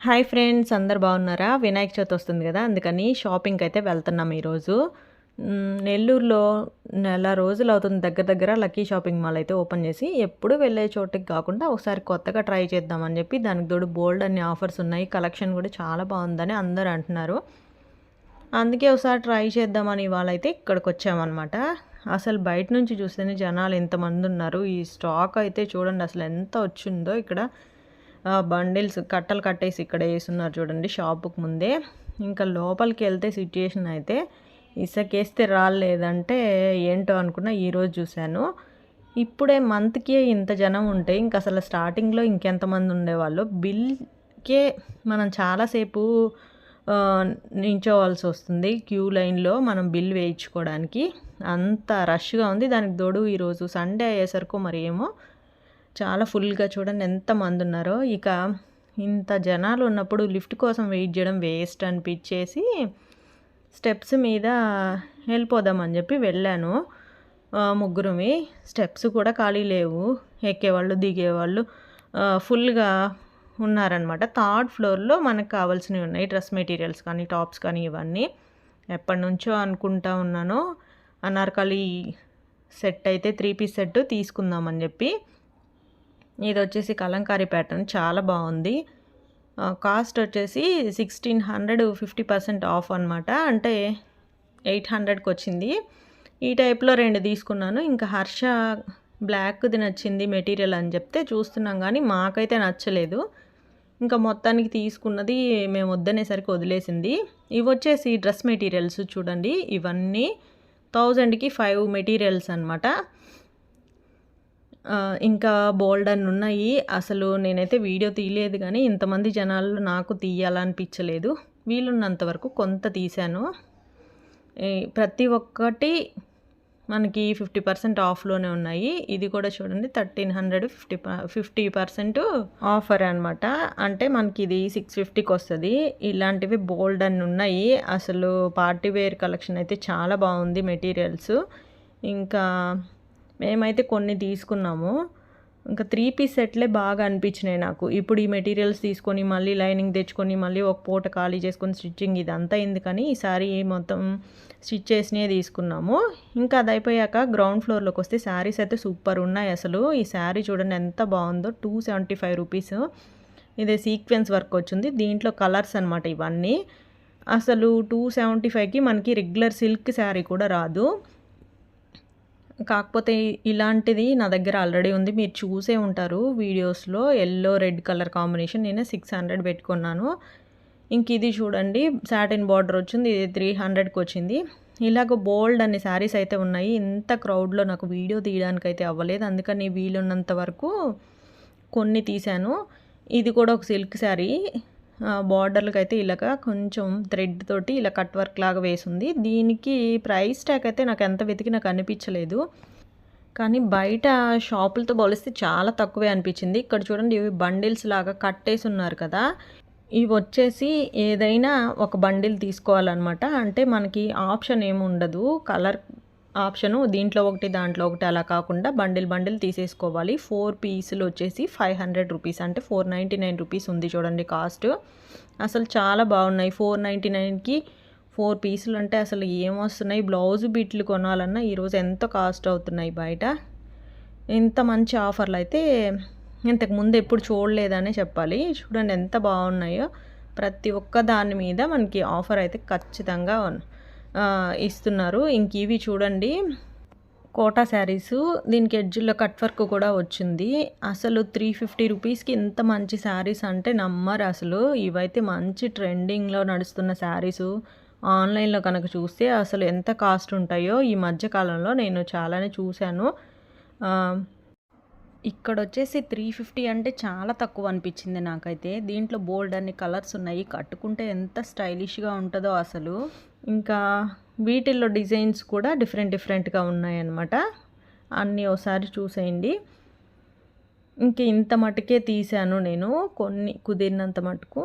Hi friends అందరు బాగున్నారా? వినాయక చవితి వస్తుంది కదా అందుకని షాపింగ్కి అయితే వెళ్తున్నాం ఈరోజు. నెల్లూరులో నెల రోజులు అవుతుంది దగ్గర దగ్గర లక్కీ షాపింగ్ మాల్ అయితే ఓపెన్ చేసి ఎప్పుడు వెళ్ళే చోటుకి కాకుండా ఒకసారి కొత్తగా ట్రై చేద్దామని చెప్పి దానికి తోడు బోల్డ్ అన్ని ఆఫర్స్ ఉన్నాయి కలెక్షన్ కూడా చాలా బాగుందని అందరూ అంటున్నారు. అందుకే ఒకసారి ట్రై చేద్దామని ఇవాళ అయితే ఇక్కడికి వచ్చామన్నమాట. అసలు బయట నుంచి చూస్తేనే జనాలు ఎంతమంది ఉన్నారు. ఈ స్టాక్ అయితే చూడండి అసలు ఎంత వచ్చిందో ఇక్కడ. బండిల్స్ కట్టలు కట్టేసి ఇక్కడ వేస్తున్నారు చూడండి షాపుకు ముందే. ఇంకా లోపలికి వెళ్తే సిచ్యుయేషన్ అయితే ఇసకేస్తే రాలేదంటే ఏంటో అనుకున్నా ఈరోజు చూశాను. ఇప్పుడే మంత్కి ఇంత జనం ఉంటే ఇంక అసలు స్టార్టింగ్లో ఇంకెంతమంది ఉండేవాళ్ళు? బిల్కే మనం చాలాసేపు నించోవాల్సి వస్తుంది క్యూ లైన్లో మనం బిల్ వేయించుకోవడానికి. అంత రష్గా ఉంది. దానికి తోడు ఈరోజు సండే అయ్యేసరికి మరి ఏమో చాలా ఫుల్గా చూడండి ఎంతమంది ఉన్నారో. ఇక ఇంత జనాలు ఉన్నప్పుడు లిఫ్ట్ కోసం వెయిట్ చేయడం వేస్ట్ అనిపించేసి స్టెప్స్ మీద వెళ్ళిపోదామని చెప్పి వెళ్ళాను. ఆ, ముగ్గురుమి స్టెప్స్ కూడా ఖాళీ లేవు. ఎక్కేవాళ్ళు దిగేవాళ్ళు ఫుల్గా ఉన్నారనమాట థర్డ్ ఫ్లోర్లో మనకు కావాల్సినవి ఉన్నాయి. డ్రెస్ మెటీరియల్స్ కానీ టాప్స్ కానీ ఇవన్నీ. ఎప్పటి నుంచో అనుకుంటా ఉన్నాను. అనార్కలి సెట్ అయితే త్రీ పీస్ సెట్ తీసుకుందామని చెప్పి ఇది వచ్చేసి కలంకారీ ప్యాటర్న్. చాలా బాగుంది. కాస్ట్ వచ్చేసి sixteen hundred fifty percent off అనమాట అంటే ఎయిట్ హండ్రెడ్కి వచ్చింది ఈ టైప్లో రెండు తీసుకున్నాను. ఇంకా హర్ష బ్లాక్ది నచ్చింది మెటీరియల్ అని చెప్తే చూస్తున్నాం కానీ మాకైతే నచ్చలేదు. ఇంకా మొత్తానికి తీసుకున్నది మేము వద్దనేసరికి వదిలేసింది. ఇవి వచ్చేసి డ్రెస్ మెటీరియల్స్ చూడండి. ఇవన్నీ థౌజండ్కి ఫైవ్ మెటీరియల్స్ అనమాట ఇంకా బోల్డ్ అని ఉన్నాయి. అసలు నేనైతే వీడియో తీయలేదు కానీ ఇంతమంది జనాలు నాకు తీయాలనిపించలేదు. వీలున్నంత వరకు కొంత తీశాను. ప్రతి ఒక్కటి మనకి ఫిఫ్టీ పర్సెంట్ ఆఫ్లోనే ఉన్నాయి. ఇది కూడా చూడండి thirteen hundred fifty fifty percent offer అనమాట అంటే మనకి ఇది సిక్స్ ఫిఫ్టీకి వస్తుంది. ఇలాంటివి బోల్డ్ అని ఉన్నాయి. అసలు పార్టీ వేర్ కలెక్షన్ అయితే చాలా బాగుంది మెటీరియల్స్. ఇంకా మేమైతే కొన్ని తీసుకున్నాము. ఇంకా త్రీ పీస్ సెట్లే బాగా అనిపించినాయి నాకు. ఇప్పుడు ఈ మెటీరియల్స్ తీసుకొని మళ్ళీ లైనింగ్ తెచ్చుకొని మళ్ళీ ఒక పూట ఖాళీ చేసుకొని స్టిచ్చింగ్ ఇదంతా ఎందుకని ఈసారి మొత్తం స్టిచ్ చేసినవి తీసుకున్నాము. ఇంకా అది అయిపోయాక గ్రౌండ్ ఫ్లోర్లోకి వస్తే శారీస్ అయితే సూపర్ ఉన్నాయి అసలు. ఈ శారీ చూడండి ఎంత బాగుందో. Two seventy five rupees. ఇదే సీక్వెన్స్ వర్క్ వచ్చింది. దీంట్లో కలర్స్ అనమాట ఇవన్నీ. అసలు టూ సెవెంటీ ఫైవ్కి మనకి రెగ్యులర్ సిల్క్ శారీ కూడా రాదు. కాకపోతే ఇలాంటిది నా దగ్గర ఆల్రెడీ ఉంది. మీరు చూసే ఉంటారు వీడియోస్లో ఎల్లో రెడ్ కలర్ కాంబినేషన్. నేను సిక్స్ హండ్రెడ్ పెట్టుకున్నాను. ఇంక ఇది చూడండి. సాటిన్ బార్డర్ వచ్చింది. ఇది త్రీ హండ్రెడ్కి వచ్చింది. ఇలాగ బోల్డ్ అనే శారీస్ అయితే ఉన్నాయి. ఇంత క్రౌడ్లో నాకు వీడియో తీయడానికి అయితే అవ్వలేదు. అందుకని వీలున్నంత వరకు కొన్ని తీశాను. ఇది కూడా ఒక సిల్క్ శారీ. బార్డర్లకు అయితే ఇలాగ కొంచెం థ్రెడ్ తోటి ఇలా కట్ వర్క్ లాగా వేసింది. దీనికి ప్రైస్ ట్యాగ్ అయితే నాకు ఎంత వెతికి నాకు అనిపించలేదు. కానీ బయట షాపులతో పోలిస్తే చాలా తక్కువే అనిపించింది. ఇక్కడ చూడండి ఇవి బండిల్స్ లాగా కట్టేసి ఉన్నారు కదా. ఇవి వచ్చేసి ఏదైనా ఒక బండిల్ తీసుకోవాలన్నమాట. అంటే మనకి ఆప్షన్ ఏమి ఉండదు. కలర్ ఆప్షను దీంట్లో ఒకటి దాంట్లో ఒకటి అలా కాకుండా బండిల్ బండిల్ తీసేసుకోవాలి. ఫోర్ పీసులు వచ్చేసి ఫైవ్ హండ్రెడ్ రూపీస్. అంటే ఫోర్ నైంటీ నైన్ రూపీస్ ఉంది చూడండి కాస్ట్. అసలు చాలా బాగున్నాయి. ఫోర్ నైంటీ నైన్కి ఫోర్ పీసులు అంటే అసలు ఏమొస్తున్నాయి బ్లౌజ్ బిట్లు కొనాలన్నా ఈరోజు ఎంత కాస్ట్ అవుతున్నాయి బయట? ఇంత మంచి ఆఫర్లు అయితే ఇంతకు ముందు ఎప్పుడు చూడలేదనే చెప్పాలి. చూడండి ఎంత బాగున్నాయో. ప్రతి ఒక్క దాని మీద మనకి ఆఫర్ అయితే ఖచ్చితంగా ఇస్తున్నారు. ఇంక ఇవి చూడండి. కోటా శారీస్ దీనికి ఎడ్జ్లో కట్ వర్క్ కూడా వచ్చింది. అసలు త్రీ ఫిఫ్టీ రూపీస్కి ఇంత మంచి శారీస్ అంటే నమ్మరు అసలు. ఇవైతే మంచి ట్రెండింగ్లో నడుస్తున్న శారీస్. ఆన్లైన్లో కనుక చూస్తే అసలు ఎంత కాస్ట్ ఉంటాయో ఈ మధ్యకాలంలో నేను చాలానే చూశాను. ఇక్కడ వచ్చేసి త్రీ ఫిఫ్టీ అంటే చాలా తక్కువ అనిపించింది నాకైతే. దీంట్లో బోల్డ్ అన్ని కలర్స్ ఉన్నాయి. కట్టుకుంటే ఎంత స్టైలిష్గా ఉంటుందో అసలు. ఇంకా వీటిల్లో డిజైన్స్ కూడా డిఫరెంట్ డిఫరెంట్గా ఉన్నాయన్నమాట. అన్నీ ఒకసారి చూసేయండి. ఇంక ఇంత మటుకే తీశాను నేను. కొన్ని కుదిరినంత మటుకు.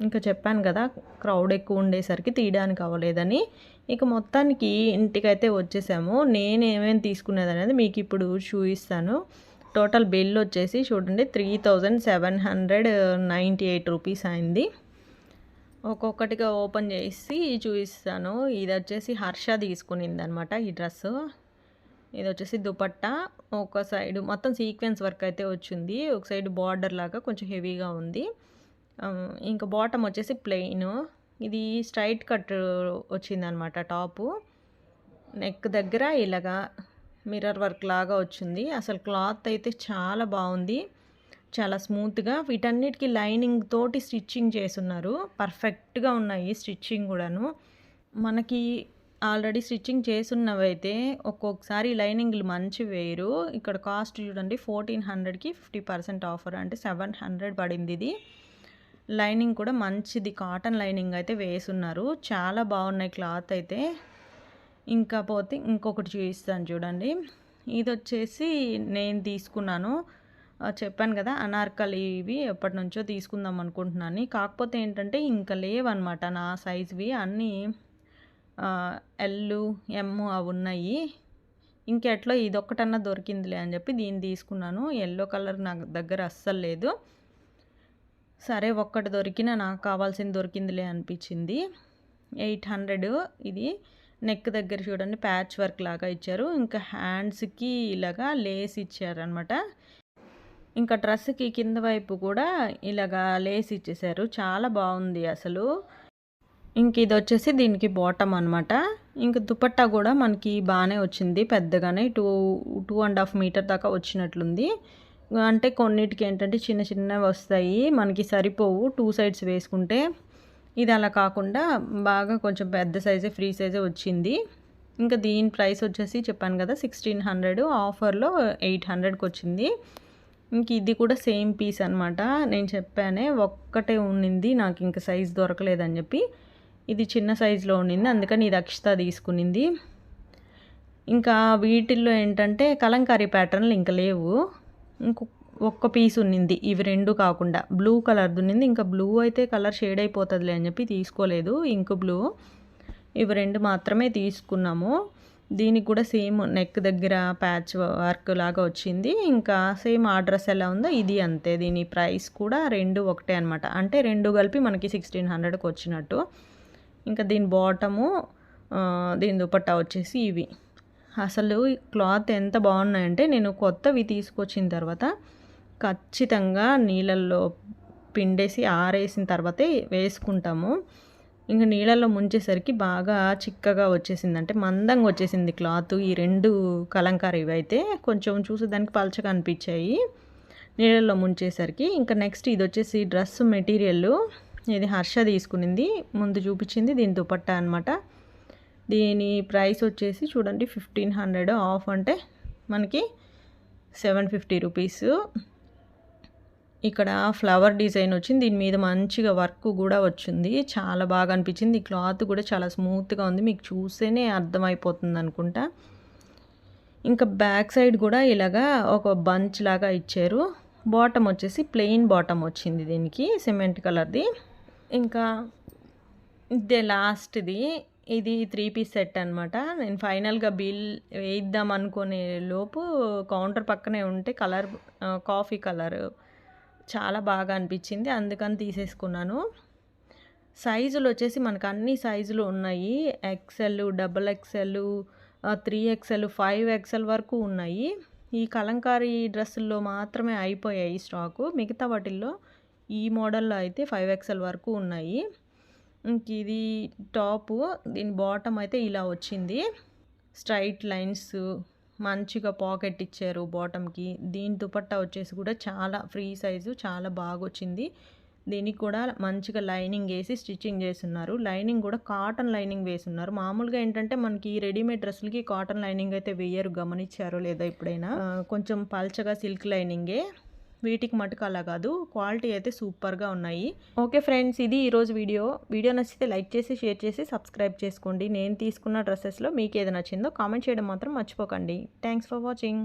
ఇంకా చెప్పాను కదా క్రౌడ్ ఎక్కువ ఉండేసరికి తీయడానికి అవ్వలేదని. ఇక మొత్తానికి ఇంటికైతే వచ్చేసాము. నేను ఏమేమి తీసుకునేది అనేది మీకు ఇప్పుడు చూపిస్తాను టోటల్ బిల్ వచ్చేసి చూడండి three thousand seven hundred ninety eight rupees అయింది. ఒక్కొక్కటిగా ఓపెన్ చేసి చూపిస్తాను. ఇది వచ్చేసి హర్ష తీసుకునింది అనమాట ఈ డ్రెస్. ఇది వచ్చేసి దుపట్టా. ఒక సైడ్ మొత్తం సీక్వెన్స్ వర్క్ అయితే వచ్చింది. ఒక సైడ్ బార్డర్ లాగా కొంచెం హెవీగా ఉంది. ఇంకా బాటమ్ వచ్చేసి ప్లెయిన్. ఇది స్ట్రైట్ కట్ వచ్చిందనమాట టాపు. నెక్ దగ్గర ఇలాగా మిర్రర్ వర్క్ లాగా వచ్చింది. అసలు క్లాత్ అయితే చాలా బాగుంది. చాలా స్మూత్గా వీటన్నిటికి లైనింగ్ తోటి స్టిచ్చింగ్ చేసున్నారు పర్ఫెక్ట్గా ఉన్నాయి స్టిచ్చింగ్ కూడాను. మనకి ఆల్రెడీ స్టిచ్చింగ్ చేసున్నవైతే ఒక్కొక్కసారి లైనింగ్లు మంచి వేరు. ఇక్కడ కాస్ట్ చూడండి ఫోర్టీన్ హండ్రెడ్కి ఫిఫ్టీ పర్సెంట్ ఆఫర్ అంటే సెవెన్ హండ్రెడ్ పడింది ఇది. లైనింగ్ కూడా మంచిది కాటన్ లైనింగ్ అయితే వేసున్నారు చాలా బాగున్నాయి క్లాత్ అయితే. ఇంకా పోతే ఇంకొకటి చూపిస్తాను చూడండి. ఇది వచ్చేసి నేను తీసుకున్నాను. చెప్పాను కదా అనార్కలి ఇవి ఎప్పటి నుంచో తీసుకుందాం అనుకుంటున్నాను. కాకపోతే ఏంటంటే ఇంకా లేవన్నమాట నా సైజ్వి. అన్నీ ఎల్లు ఎమ్ అవి ఉన్నాయి. ఇంకెట్లో ఇదొక్కటన్నా దొరికిందిలే అని చెప్పి దీన్ని తీసుకున్నాను. ఎల్లో కలర్ నా దగ్గర అస్సలు లేదు. సరే ఒక్కటి దొరికినా నాకు కావాల్సింది దొరికిందిలే అనిపించింది. ఎయిట్ హండ్రెడ్ ఇది. నెక్ దగ్గర చూడండి ప్యాచ్ వర్క్ లాగా ఇచ్చారు. ఇంకా హ్యాండ్స్కి ఇలాగా లేస్ ఇచ్చారనమాట ఇంకా డ్రెస్కి కింద వైపు కూడా ఇలాగా లేస్ ఇచ్చేసారు. చాలా బాగుంది అసలు. ఇంక ఇది వచ్చేసి దీనికి బాటమ్ అనమాట ఇంక దుపట్టా కూడా మనకి బాగానే వచ్చింది పెద్దగానే two two and half metre దాకా వచ్చినట్లుంది. అంటే కొన్నిటికి ఏంటంటే చిన్న చిన్నవి వస్తాయి మనకి సరిపోవు. టూ సైడ్స్ వేసుకుంటే ఇది అలా కాకుండా బాగా కొంచెం పెద్ద సైజే ఫ్రీ సైజే వచ్చింది. ఇంకా దీని ప్రైస్ వచ్చేసి చెప్పాను కదా సిక్స్టీన్ హండ్రెడ్ ఆఫర్లో ఎయిట్ హండ్రెడ్కి వచ్చింది ఇంక ఇది కూడా సేమ్ పీస్ అనమాట నేను చెప్పానే ఒక్కటే ఉండింది నాకు ఇంకా సైజ్ దొరకలేదని చెప్పి. ఇది చిన్న సైజులో ఉండింది అందుకని ఇది అక్షత తీసుకునింది. ఇంకా వీటిల్లో ఏంటంటే కలంకారీ ప్యాటర్న్లు ఇంకా లేవు. ఇంకొక ఒక్క పీస్ ఉన్నింది. ఇవి రెండు కాకుండా. బ్లూ కలర్ ఉన్నింది ఇంకా బ్లూ అయితే కలర్ షేడ్ అయిపోతుందిలే అని చెప్పి తీసుకోలేదు. Ink blue. ఇవి రెండు మాత్రమే తీసుకున్నాము. దీనికి కూడా సేమ్ నెక్ దగ్గర ప్యాచ్ వర్క్ లాగా వచ్చింది. ఇంకా సేమ్ అడ్రస్ ఎలా ఉందో ఇది అంతే. దీని ప్రైస్ కూడా రెండు ఒకటే అనమాట అంటే రెండు కలిపి మనకి సిక్స్టీన్ హండ్రెడ్కి వచ్చినట్టు. ఇంకా దీని బాటము దీని దుపట్టా వచ్చేసి ఇవి. అసలు క్లాత్ ఎంత బాగున్నాయంటే నేను కొత్తవి తీసుకొచ్చిన తర్వాత ఖచ్చితంగా నీళ్ళల్లో పిండేసి ఆరేసిన తర్వాతే వేసుకుంటాము. ఇంకా నీళ్ళల్లో ముంచేసరికి బాగా చిక్కగా వచ్చేసింది. అంటే మందంగా వచ్చేసింది క్లాత్. ఈ రెండు కలంకారీ అయితే కొంచెం చూసేదానికి పలచగా అనిపించాయి. నీళ్ళల్లో ముంచేసరికి ఇంకా నెక్స్ట్ ఇది వచ్చేసి డ్రెస్ మెటీరియల్. ఇది హర్ష తీసుకునింది. ముందు చూపించింది దీని దుపట్టా అనమాట దీని ప్రైస్ వచ్చేసి చూడండి ఫిఫ్టీన్ హండ్రెడ్ ఆఫ్ అంటే మనకి సెవెన్ ఫిఫ్టీ రూపీస్. ఇక్కడ ఫ్లవర్ డిజైన్ వచ్చింది. దీని మీద మంచిగా వర్క్ కూడా వచ్చింది. చాలా బాగా అనిపించింది. ఈ క్లాత్ కూడా చాలా స్మూత్గా ఉంది. మీకు చూస్తేనే అర్థమైపోతుంది అనుకుంటా. ఇంకా బ్యాక్ సైడ్ కూడా ఇలాగా ఒక బంచ్ లాగా ఇచ్చారు. బాటమ్ వచ్చేసి ప్లెయిన్ బాటమ్ వచ్చింది దీనికి సిమెంట్ కలర్ది. ఇంకా ఇదే లాస్ట్ది. ఇది త్రీ పీస్ సెట్ అనమాట నేను ఫైనల్గా బిల్ వేయిద్దాం అనుకునే లోపు కౌంటర్ పక్కనే ఉంటే కలర్ కాఫీ కలర్. చాలా బాగా అనిపించింది. అందుకని తీసేసుకున్నాను. సైజులు వచ్చేసి మనకు అన్ని సైజులు ఉన్నాయి. XL double XL three XL five XL వరకు ఉన్నాయి. ఈ కలంకారీ డ్రెస్సుల్లో మాత్రమే అయిపోయాయి స్టాకు. మిగతా వాటిల్లో ఈ మోడల్లో అయితే ఫైవ్ ఎక్స్ఎల్ వరకు ఉన్నాయి. ఇంక ఇది టాపు దీని బాటమ్ అయితే ఇలా వచ్చింది. స్ట్రైట్ లైన్స్ మంచిగా పాకెట్ ఇచ్చారు బాటమ్కి. దీని దుపట్టా వచ్చేసి కూడా చాలా ఫ్రీ సైజు చాలా బాగా వచ్చింది దీనికి కూడా మంచిగా లైనింగ్ వేసి స్టిచ్చింగ్ చేస్తున్నారు. లైనింగ్ కూడా కాటన్ లైనింగ్ వేస్తున్నారు. మామూలుగా ఏంటంటే మనకి రెడీమేడ్ డ్రెస్సులకి కాటన్ లైనింగ్ అయితే వేయరు గమనించారో లేదా ఎప్పుడైనా కొంచెం పల్చగా సిల్క్ లైనింగే. వీటికి మటుకు అలా కాదు. క్వాలిటీ అయితే సూపర్గా ఉన్నాయి. ఓకే ఫ్రెండ్స్ ఇది ఈరోజు వీడియో. వీడియో నచ్చితే లైక్ చేసి షేర్ చేసి సబ్స్క్రైబ్ చేసుకోండి. నేను తీసుకున్న డ్రెస్సెస్లో మీకు ఏది నచ్చిందో కామెంట్ చేయడం మాత్రం మర్చిపోకండి. Thanks for watching.